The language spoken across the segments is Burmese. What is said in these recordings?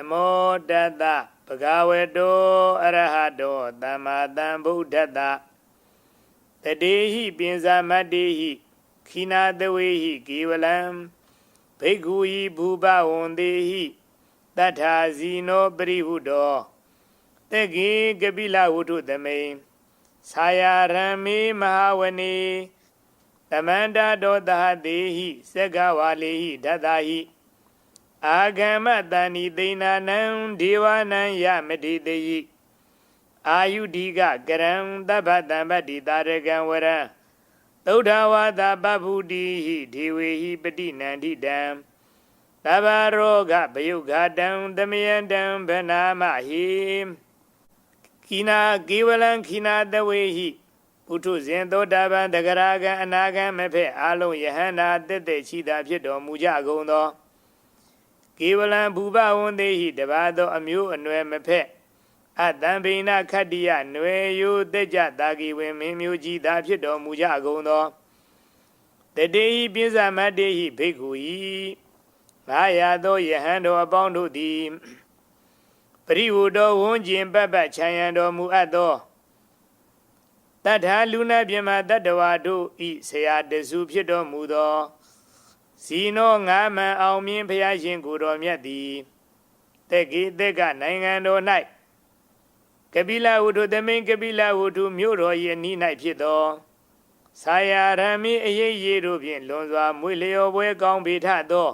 နမောတတ္တဗဂဝတောအရဟတောသမ္မာသမ္ဗုဒ္ဓတ္တတတေဟိပိဇာမတ္တိဟိခိနာတဝေဟိကေဝလံဘိက္ခုဟိဘူပဝန္တေဟိတတ္ထာဇီနောပရိဟုတောတေကေကပိလဝုထုသမိန်သာယာရမေမဟာဝနေတမန္တတောတဟတေဟိစက္ကဝါလေဟိဒတ္တဟိ အာဂမတန်ဤသိဏနံဒေဝနံယမတိတေယိအာယုဒီကကရံတဗ္ဗတံပတ္တိတာရကံဝရံသုဒ္ဓဝါဒပဗုတိဟိဒေဝေဟိပတိနန္တိတံသဗ္ဗရောဂဗယုဂတံသမယံတံဗနာမဟိခိနာကေဝလံခိနာတဝေဟိပုထုဇဉ်သောတာပန်တဂရကံအနာကံမဖက်အာလုံးယဟန္တာတက်တဲ့ရှိတာဖြစ်တော်မူကြကုန်သော ကေဝလံဘူပဝန္တေဟိတပါသောအမျိုးအနွယ်မဖက်အတံပိဏခတ္တိယနွယ်ယိုတက်ကြတာကိဝင်မင်းမျိုးကြီးသာဖြစ်တော်မူကြကုန်သောတတေဟိပိဇမတ္တေဟိဘိက္ခုဟိငါရသောယဟန်တော်အပေါင်းတို့သည်ပရိဝုတော်ဝန်းကျင်ပတ်ပတ်ခြံရန်တော်မူအပ်သောတထာလူနာပြမတတ္တဝါတို့ဤဆရာတစုဖြစ်တော်မူသော ဇီနောငါမံအောင်မြင်ဖျားရှင်ကိုတော်မြတ်သည်တက်ကြီးတက်ကနိုင်ငံတော်၌ကပိလဝုထုသမိန်ကပိလဝုထုမြို့တော်၏အနီး၌ဖြစ်သောဆာယာရမီအရေးရေးတို့ဖြင့်လွန်စွာမွေလျော်ပွဲကောင်းပေထသော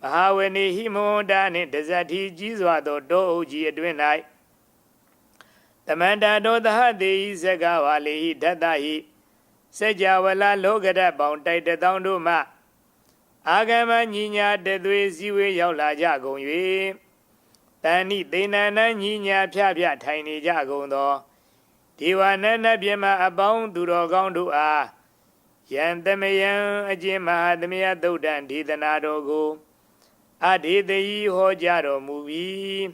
မဟာဝနေဟိမဝန္တာနှင့်တဇတိကြီးစွာသောတောအုပ်ကြီးအတွင်၌တမန္တာတောသဟတေဤဇဂဝါလေဟိဓတ္တဟိစัจ java လာလောကရတပေါင်းတိုက်တသောတို့မှ အာဂမညီညာတသွေစည်းဝေးရောက်လာကြကုန်၍တန်ဤသေနန္နညီညာဖြဖြထိုင်နေကြကုန်သောဒေဝနန္နပြမအပေါင်းသူတော်ကောင်းတို့အားယံသမယံအကျင့်မဟာသမယသုတ်တံဒေသနာတော်ကိုအဒေတယီဟောကြားတော်မူပြီး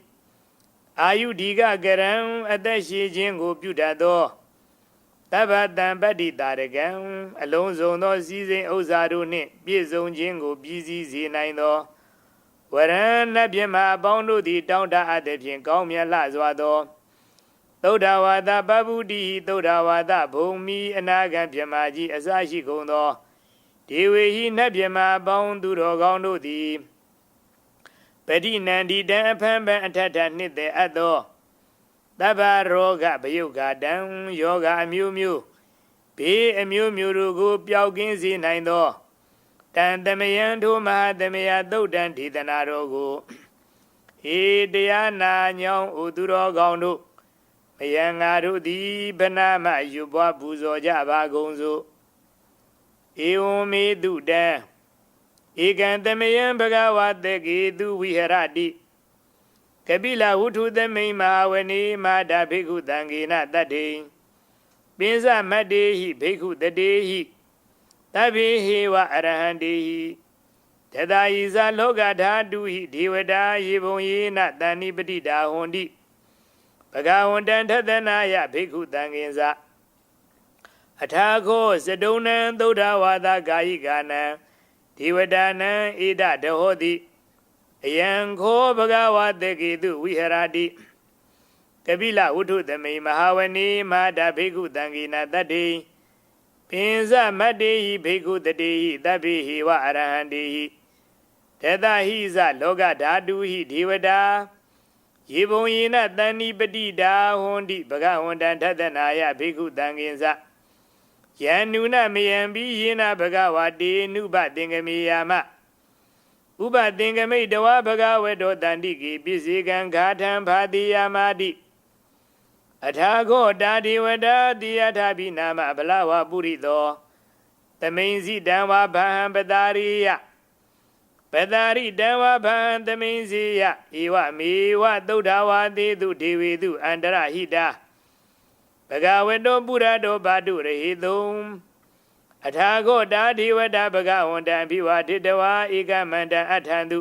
အာယုဒီကကရံအသက်ရှိခြင်းကိုပြုတတ်သော တဗ္ဗတံပတ္တိတာရကံအလုံးစုံသောစည်းစိမ်ဥစ္စာတို့နှင့်ပြည့်စုံခြင်းကိုပြည့်စည်စေနိုင်သောဝရဏနတ်ပြမအပေါင်းတို့သည် တောင်းတအပ်သည်ဖြင့်ကောင်းမြတ်လှစွာသောသုဒ္ဓဝါဒပဗုတိဟိသုဒ္ဓဝါဒဘုံမီအနာဂံပြမကြီးအစရှိကုန်သောဒေဝေဟိနတ်ပြမအပေါင်းသူတော်ကောင်းတို့သည်ပတိနန္ဒီတံအဖန်ပန်အထထနှစ်သက်အပ်သော တဗ္ဗရောဂဗယုဂတံယောဂအမျိုးမျိုးဘေးအမျိုးမျိုးတို့ကိုပျောက်ကင်းစေနိုင်သောတန်တမယံထိုမဟာတမယသုတ်တံဒေသနာတော်ကိုဟေတရားနာညောင်းဥသူတော်ကောင်းတို့မယံငါတို့သည်ဗနာမယူပွားပူဇော်ကြပါကုန်စို့ဧဝံမေတုတံဧကံတမယံဘဂဝါတေကေသူဝိဟရတိ ကပိလဝုထုသမိန်မဟာဝနေမာတာဘိက္ခုတံဂေနတတ္တိပိစမတ္တေဟိဘိက္ခုတတေဟိတဗ္ဗေဟေဝအရဟံတေဟိတတယိဇာလောကဓာတုဟိဒေဝတာယေဘုံယေနတဏိပတိတာဟွန်တိဘဂဝန္တံထသနာယဘိက္ခုတံဂင်္စအထာခောစတုံနံသုဒ္ဓဝါဒကာယိကာနံဒေဝတာနံဣဒတဟောတိ အယံခောဘဂဝါတေကေတုဝိဟရတိကပိလဝုထုသမိမဟာဝနေမာတာဘိက္ခုတံဂေနတတ္တိပိဉ္စမတ္တေဟိဘိက္ခုတတေဟိတဗ္ဗေဟိဝအရဟံတေဟိတေတဟိဇလောကဓာတုဟိဒေဝတာယေဘုံယေနတဏိပတိတာဟွန်တိဘဂဝန္တံထသနာယဘိက္ခုတံဂင်္စယန္နုနမယံပိယေနဘဂဝတေနုပသင်္ကမေယာမ ဥပသင်္ကမိတ်တဝဘဂဝေတောတန္တိကိပိစေကံဃာထံဖာတိယာမာတိအထာခောတာဒေဝတာတိယထာပိနာမဗလဝပုရိသောတမိန်စီတံဝဗဟံပတာရိယပတာရိတံဝဗဟံတမိန်စီယဧဝမေဝသုဒ္ဓဝါသေတုဒေဝေတုအန္တရဟိတာဘဂဝေတောပုရတောဘာတုရဟိတုံ အထာခောတာဒေဝတာဘဂဝန္တံဘိဝတိတဝါဧကမန္တံအထံတု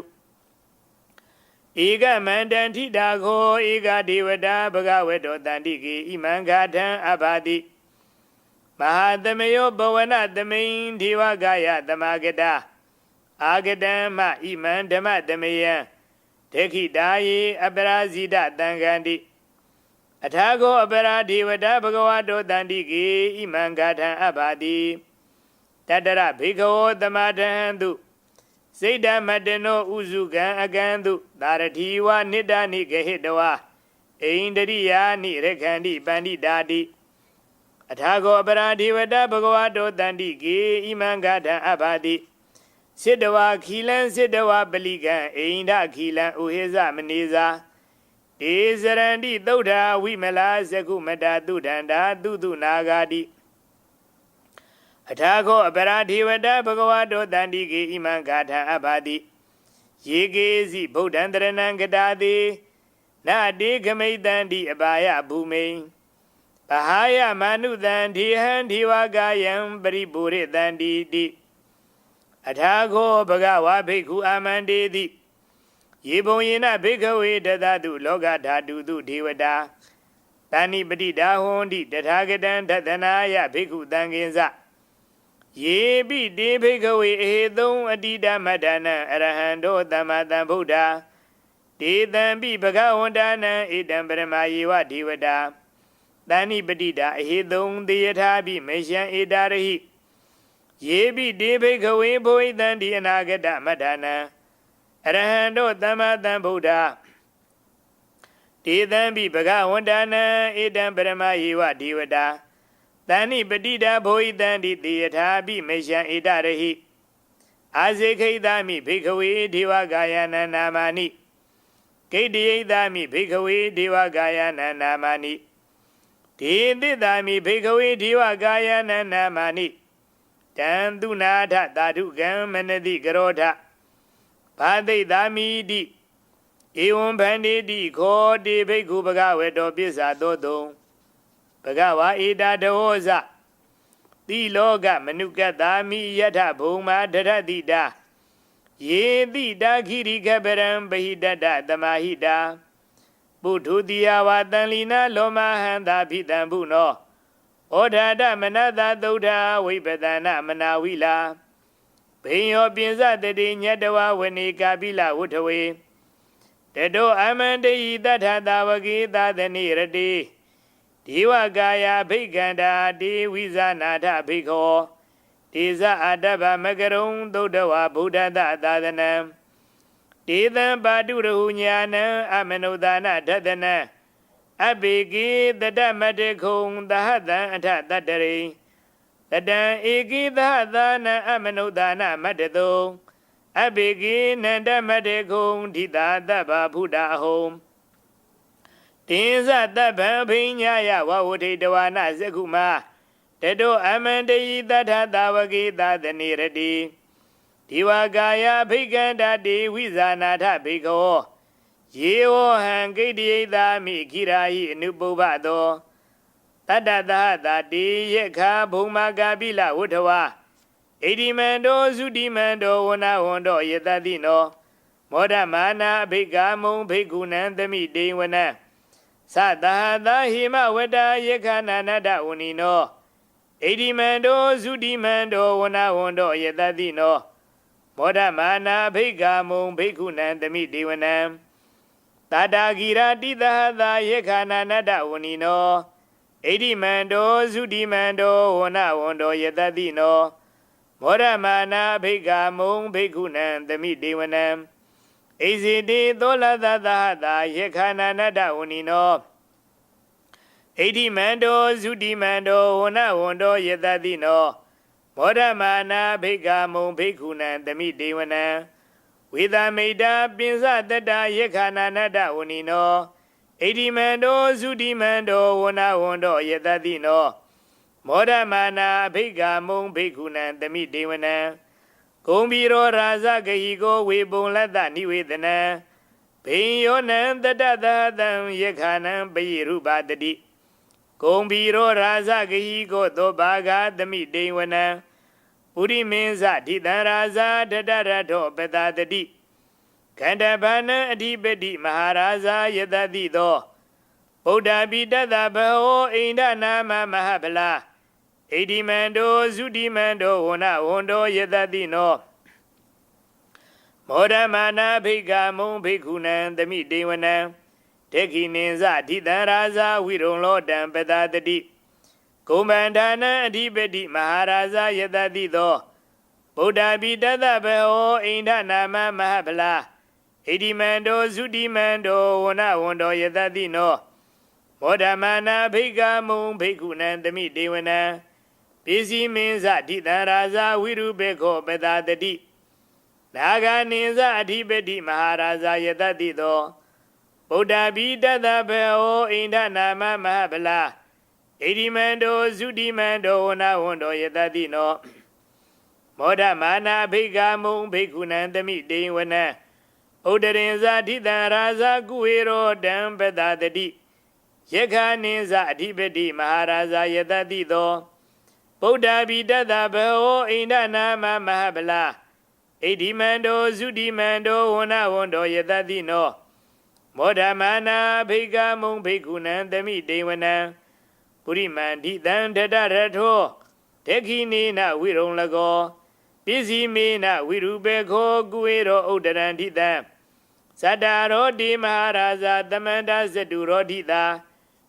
ဧကမန္တံထိတာခောဧကဒေဝတာဘဂဝေတောတန္တိကေဣမံဃာထံအဘာတိမဟာသမယောဘဝနသမိန်ဒေဝကာယသမာဂတာအာဂတံမဣမံဓမ္မသမယံဒေခိတာယေအပရာဇိတတံခန္တိအထာကောအပရာဒေဝတာဘဂဝတောတန္တိကေဣမံဂါထံအဘာတိ တတရဘေခဝောတမထံတုစိတ်ဓမ္မတနောဥစုကံအကံတုသာရတိဝနိတ္တနိဂဟိတဝါအိန္ဒရိယာနိရခန္တိပန္တိတာတိအထာကောအပရာဒေဝတာဘဂဝတောတန္တိကေဣမံဂါထံအဘာတိစစ်တဝါခီလံစစ်တဝါပလိကံအိန္ဒခီလံဥဟိဇမနေဇာဧဇရန္တိသုဒ္ဓဝိမလာဇကုမတာတုဒန္တာတုတုနာဂာတိ အထာခောအပရာဒေဝတာဘဂဝတောတန္တိကေဣမံဂါထံအဘာတိယေကေစီဗုဒ္ဓံတရဏံကတာတိနာတေခမိတံတိအပါယဘူမိန်ပဟာယမနုတံဒီဟံဒီဝကာယံပရိပူရိတံတိတိအထာခောဘဂဝါဘိက္ခုအာမန္တေတိယေဘုံယေနဘိက္ခဝေတသတုလောကဓာတုတုဒေဝတာတဏိပတိဒါဟွန်တိတထာဂတံဒသနာယဘိက္ခုတံကိဉ္စ ယေပိတေဘိက္ခဝေအဟေသုံအတိတမတ္တနံအရဟံတောသမ္မာသမ္ဗုဒ္ဓဒေတံပိဘဂဝန္တာနံဣတံပရမယေဝဒေဝတာတဏိပတိတာအဟေသုံသေယထာပိမေရှံဧတာရဟိယေပိတေဘိခဝေဘုဟိတံဒီအနာဂတမတ္ထနံအရဟံတို့သမ္မာသမ္ဗုဒ္ဓတေသံပိဘဂဝန္တနံဧတံပရမယေဝဒေဝတာ တဏိပတိတာဘုဟိတံဒီတေယထာပိမေရှံဧတရဟိအာဇေခိတမိဘိခဝေဒေဝကာယနနာမာနိဂိတယိတမိဘိခဝေဒေဝကာယနနာမာနိဒေသတမိဘိခဝေဒေဝကာယနနာမာနိတံသူနာထသာဓုကံမနတိကရောထဘာသိသာမိတိဧဝံဗန္တိတိခောတိဘိက္ခုဘဂဝေတောပိစ္ဆာသောတုံ ဘဂဝါဧတာတဟောဇတိလောကမနုကတ္တာမိယထဘုံမာဒရတိတာယေတိတာခိရိခပရံပဟိတတသမာဟိတာပုထုတိယဝတန်လီနာလောမဟန္တာဖိတံဘုနောဩဓာတမနတသုဒ္ဓဝိပဒနာမနာဝိလာဘိယောပြင်စတတိညတဝဝနေကာပိလဝုထဝေတတောအမန္တိတထတာဝကေသာသနိရတိ ဒေဝကာယဘိက္ခန္တာတေဝိဇာနာထဘိက္ခောတေဇအာတဗမကရုံသုဒ္ဓဝဗုဒ္ဓတသာသနံတေသံပါတုရဟုညာနံအမနုဿာနထသနံအဘိကိတတမတေခုံသဟတံအထတတရိတတံဧကိသဟသာနံအမနုဿာနမတ္တတုံအဘိကိနန္တမတေခုံဓိတာတဗ္ဗဗုဒ္ဓအဟုံ တင်္ဇတဗ္ဗံဘိညာယဝဝဋိတဝါနဇကုမာတတောအမန္တယိတထသာဝကေသာသနေရတိဒီဝကာယဘိက္ခန္တတိဝိဇာနာထဘိက္ခောယေဝဟံဂိတယိသာမိခိရာဟိအနုပုဗ္ဗသောတတ္တသဟတာတိယခာဘုံမာကာပိလဝုထဝဣတိမန္တောသုတိမန္တောဝနဝန္တောယတတိနောမောဒမာနာအဘိကာမုံဘိက္ခုနံသမိတေဝနံ သတဟတာဟိမဝတ္တယခာနာနတဝဏီနောဣတိမန္တောသုတိမန္တောဝနဝန္တောယတတိနောမောဒမာနာအဘိကာမုံဘိက္ခုနံသမိတေဝနံတာတာဂီရာတိသဟသာယေခာနာနတဝဏီနောဣတိမန္တောသုတိမန္တောဝနဝန္တောယတတိနောမောရမာနာဘိက္ခာမုံဘိက္ခုနံသမိဒေဝနံ ဣဇိတိသောလသသဟတာယေခာနာနတဝဏီနောဣတိမန္တောသုတိမန္တောဝနဝန္တောယတတိနောမောရမာနာဘိက္ခာမုံဘိက္ခုနံသမိဒေဝနံဝေဒမိတာပိစတတယေခာနာနတဝဏီနောဣတိမန္တောသုတိမန္တောဝနဝန္တောယတတိနောမောဒမာနာဘိက္ခာမုံဘိက္ခုနံတမိဒေဝနံ ဂုံဘီရောရာဇဂဟိကိုဝေပုံလတ္တနိဝေဒနံဘိယောနံတတသတံယေခာနံပိရုပတတိဂုံဘီရောရာဇဂဟိကိုသောဘာဂတမိဒေဝနံပုရိမင်းဇဒိတံရာဇာတတရထောပတတတိခန္ဓဘာနံအဓိပတိမဟာရာဇာယတတိသောဗုဒ္ဓပိတတဘဟောအိန္ဒနာမမဟဗလာ ဣတိမန္တောသုတိမန္တောဝနဝန္တောယတတိနောမောဓမာနာဖိကမုံဖိက္ခုနံသမိတေဝနံတေခိနိဇအဓိတံရာဇဝိရုံလောတံပတတတိကုမ္ဗန္ဒနာအဓိပတိမဟာရာဇယတတိသောဗုဒ္ဓဘိတတဗဟောအိန္ဒနာမမဟဗလာဣတိမန္တောသုတိမန္တောဝနဝန္တောယတတိနောမောဓမာနာဖိကမုံဖိက္ခုနံသမိတေဝနံ ပိစီမင်းဇအဓိတံရာဇဝိရုပေခောပတတတိနာဂာနိဇအဓိပတိမဟာရာဇယတတိသောဗုဒ္ဓဘိတတဘေဟောအိန္ဒနာမမဟဗလာဣတိမန္တောသုတိမန္တောဝနဝန္တောယတတိနောမောဒမာနာဘိက္ခမုံဘိက္ခုနံတမိတေဝနံဥဒရင်ဇာဓိတံရာဇကုဝေရောတံပတတတိယက္ခနိဇအဓိပတိမဟာရာဇယတတိသော ဗုဒ္ဓဘိတတဘေဟောအိန္ဒနာမမဟဗလာဣတိမန္တောသုတိမန္တောဝနဝန္တောယတတိနောမောဓမာနာဘိက္ခမုံဘိက္ခုနံတမိတေဝနံပုရိမန္တိတံတတရထောဒေခိနေနဝိရုံလကောပစ္စည်းမေနဝိရုပေခောကုဝေရောဥဒရန္တိတံသတ္တရောတိမဟာရာဇသမန္တဇတုရောဓိတာ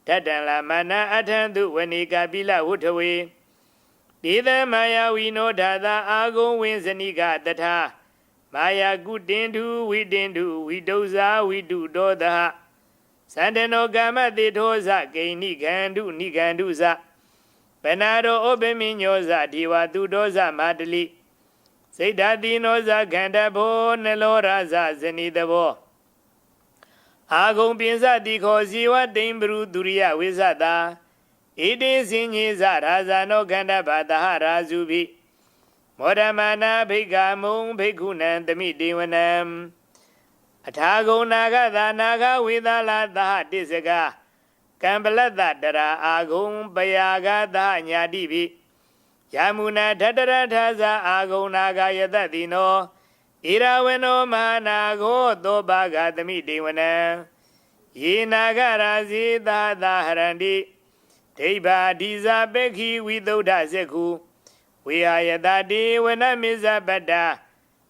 တတံလာမနအထံသူဝဏိကပိလဝုထဝေ ဒေသမယာဝိနောဓာတာအာဂုံဝင်းဇဏိကတထာမာယာကုတင်တုဝိတင်တုဝိတုဇာဝိတုဒောသဟသန္တနောကမ္မတိထောဇဂိဏိခန္တုနိခန္တုဇပနာရောဩပမိညောဇဒီဝတုဒောဇမာတလိစိတ်ဓာတိနောဇခန္ဓဘောနလောရဇဇနိတဘောအာဂုံပိစတိခောဇီဝတိံပရုဒုရိယဝိဇတာ ဣတိစင်ညေဇရာဇာနောခန္ဓဘာတဟရာဇုပိမောဓမာနာဘိက္ခမုံဘိက္ခုနံတမိတေဝနံအထာဂုံနာဂသာနာဂဝေသလာသဟတိစကကံပလတ္တတရာအာဂုံပယာဂသညာတိပိယမုနာထတရထာဇာအာဂုံနာဂယတတိနောဣရဝနောမဟာနာဂောသောဘာဂသမိတေဝနံယေနာဂရာဇေသာသာဟရန္တိ ဒိဗ္ဗာဒီဇာပက္ခိဝိသုဒ္ဓဇေခုဝေဟာယတတေဝနမိဇပတ္တာ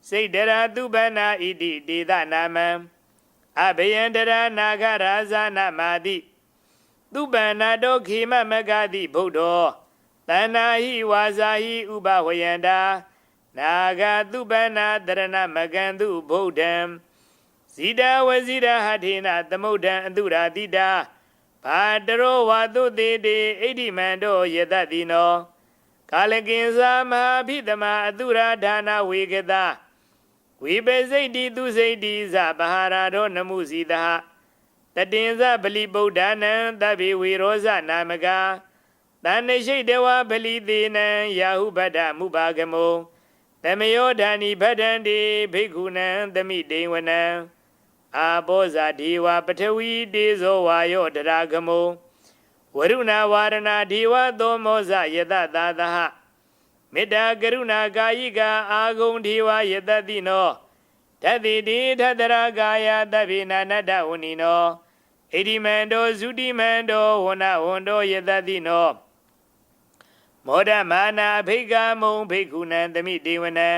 စိတ်တရာသူပနာဣတိတေသနာမံအဘယံတရာနာဂရာဇာနာမာတိသူပနာတောခေမမဂတိဗုဒ္ဓောတဏ္ဏဟိဝါဇာဟိဥပဝယန္တာနာဂသူပနာတရဏမကံသူဗုဒ္ဓံဇိတဝဇိရဟထေနသမုဒ္ဒံအတုရာတိတာ ဘာတရောဝါတုတေတေဣတိမန္တောယတတိနောကာလကိဉ္စာမဟာဖိတမအတုရာဒါနာဝေကတာဝိပေစိတ်တိသူစိတ်တိဇဗဟာရာရောနမှုစီတဟတတင်္ဇဗလိဗုဒ္ဓနံတဗ္ဗေဝေရောဇနာမကာတန်နေရှိတဝဗလိသေးနံယာဟုဗဒ္ဓမုပါကမောသမယောဓာနိဗဒ္ဒန္တိဘိက္ခုနံသမိတေဝနံ အာဘောဇာဒီဝပထဝီတေဇောဝါယောတရာကမောဝရုဏဝါရဏဒီဝသောမောဇယတသာသဟမေတ္တာကရုဏာကာယိကအာဂုံဒီဝယတတိနောတတိတိထတရာကာယတဗ္ဗိနာနတဝဏီနောဣတိမန္တောဇုတိမန္တောဝနဝန္တောယတတိနောမောဒမာနာဖိကမုံဖိက္ခုနံသမိဒေဝနံ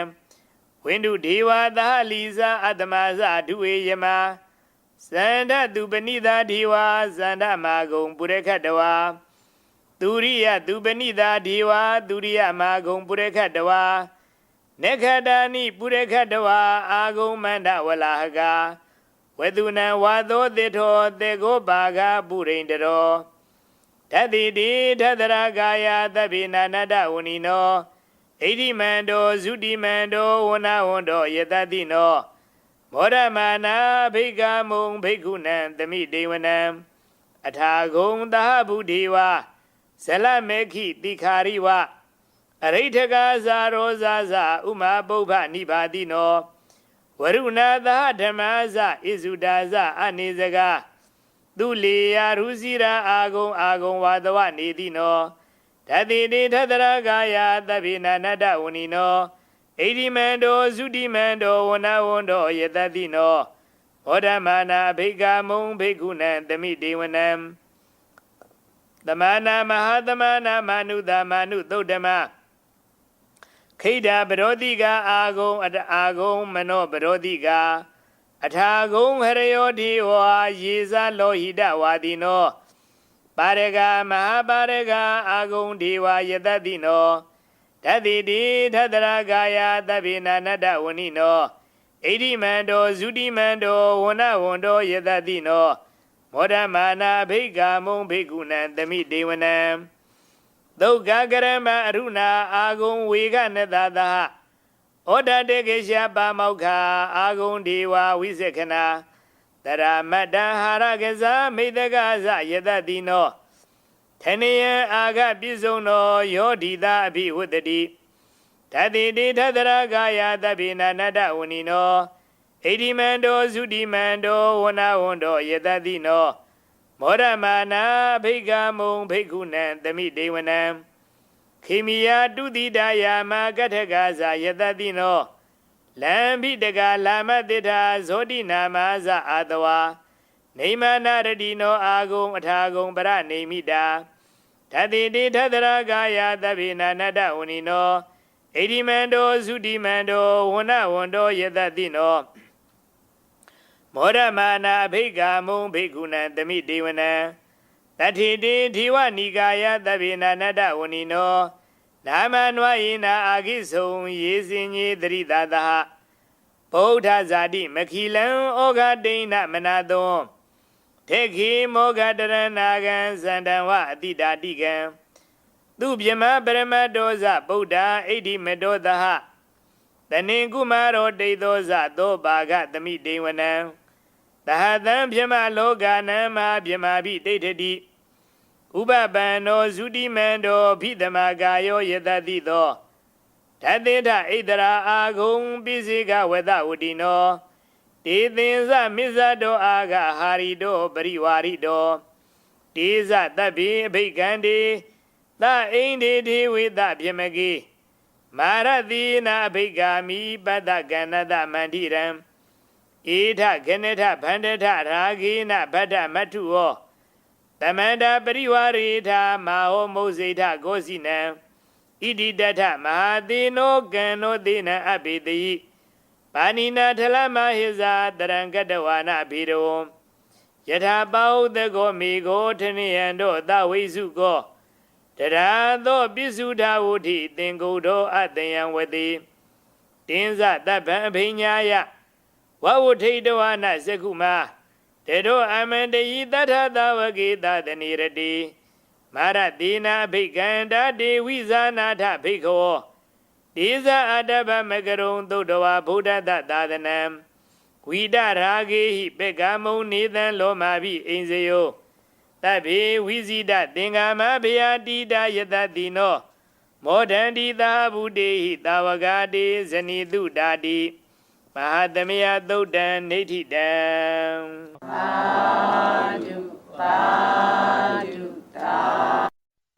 ဝိန္ဒုဒေဝသာလီဇာအတ္တမဇဒုဝေယမဇန္ဒသူပဏိတာဒေဝဇန္ဒမာဂုံပုရခတဝါသူရိယသူပဏိတာဒေဝသူရိယမာဂုံပုရခတဝါနေခတာနိပုရခတဝါအာဂုံမန္တဝလာဟကဝေသူနံဝါသောတေထောတေကိုပါကပုရိန္တရောတတိတိထသရကာယသဗ္ဗိနာနတဝဏီနော ဣတိမန္တောဇုတိမန္တောဝနဝန္တောယတတိနောမောရမာနာဘိက္ခမုံဘိက္ခုနံသမိဒေဝနံအထာဂုံသဟဗုဒေဝဇလမေခိတိခာရိဝအရိဋ္ဌကာဇာရောဇာဇဥမာပုဗ္ဗနိပါတိနောဝရုဏသဟဓမ္မဇဣဇုဒါဇအနေစကားသူလေယာရုစီရာအာဂုံအာဂုံဝါဒဝနေတိနော ဓတိတိထတရကာယသဗ္ဗိနာနတဝဏီနောဣတိမန္တောသုတိမန္တောဝနဝန္တောယတတိနောဘောဓမာနာဘိက္ခမုံဘိက္ခုနံသမိဒေဝနံသမနာမဟာသမနာမနုသမနုသုတ်တမခခိဒာပရောတိကအာဂုံအတအာဂုံမနောပရောတိကအထာဂုံဟရယောတိဝါယေဇလောဟိတဝါတိနော ပါရကမဟာပါရကအာဂုံဒေဝယတတိနောတတိတိထတရကာယသဗ္ဗေနာနတဝဏိနောဣတိမန္တောဇုတိမန္တောဝနဝန္တောယတတိနောမောဒမာနာဘိက္ခာမုံဘိက္ခုနံသမိဒေဝနံဒုက္ခကရမအရုဏာအာဂုံဝေကနတသဟဩဒတေကေရှပါမောက္ခအာဂုံဒေဝဝိသခနာ တရမတ္တဟာရကစားမိတကဇယတတိနောထဏယံအာဂပြစ္ဆုံသောယောဓိတာအភិဝတ္တိဓာတိတိထသရကာယသဗ္ဗေနနတဝဏိနောဣတိမန္တောသုတိမန္တောဝနဝန္တောယတတိနောမောရမာနာဘိက္ခမုံဘိက္ခုနံသမိဒေဝနံခေမိယာတုတိတယာမကထကဇာယတတိနော လံဘိတကလာမတိထာဇောတိနာမဇအာတဝါနေမနာရတိနောအာဂုံအထာဂုံပရနေမိတာဓတိတိထသရကာယသဗ္ဗေနာနတဝဏိနောဣတိမန္တောသုတိမန္တောဝနဝန္တောယတတိနောမောရမာနာဘိက္ခာမုံဘိက္ခုနံသမိဒေဝနံတတိတိဓိဝနိကာယသဗ္ဗေနာနတဝဏိနော နာမနဝယေနာအာခိဆုံယေစင်ကြီးတရိတာသဟဗုဒ္ဓဇာတိမခီလံဩဃဒိဏမနာသောထေခိမောဂတရဏာကံဇန္တံဝအတိတာတိကံသူပြမပရမတောဇဗုဒ္ဓအိဋ္ဌိမတောသဟတဏင်ကုမာရောဒိသောဇသောဘာဂသမိဒေဝနံတဟတံပြမလောကနံမပြမဘိဒိဋ္ဌတိ ဥပပန္နောဇုတိမန္တောဖိသမကာယောယတတိသောဓတေထဣတရာအာဂုံပိစိကဝဒဝတိနောတေသင်္ဇမစ္ဆတောအာဂဟာရီတောပရိဝါရိတောတေဇတဗ္ဗေအဘိကံတေသအိန္ဒေဒေဝေသပြမကေမာရတိနာအဘိကာမိပတ္တကန္နတမန္တိရံဧထခဏထဗန္ဒထရာဂေနဗတ္တမထုဟောတ မန္တာပရိဝါရေထမာဟောမုဇိထကိုစီနံဣတိတထမဟာသေနောကံနောသေနံအဘိတိပါဏိနာထလမဟိဇာတရံကတဝါနာဘိရောယထာပောတကောမေကိုထနိယံတို့သဝိစုကောတရာသောပိစုဓာဝုထိသင်္ကုတောအတယံဝတိတင်းဇတဗ္ဗံအဘိညာယဝဝုထိတဝနာဇကုမာ တေတောအမန္တယိတထသဝကေတတနိရတိမာရတိနာဘိကန္တာဒေဝိဇာနာထဘိခောဒေဇအတ္တဗမကရုံသုတဝါဗုဒ္ဓတသာသနံဝိဒရာဂေဟိပေကမုံနေသံလောမာဘိအိဉ္စယောတဗ္ဗေဝိဇိတသင်္ကာမဘယတိတာယတတိနောမောဒန္တိသာဗုတေဟိတာဝဂာတေဇနိတုတာတိ မဟာသမယသုတ်တံနေဋ္ဌိတံသာဓုသာဓုသာ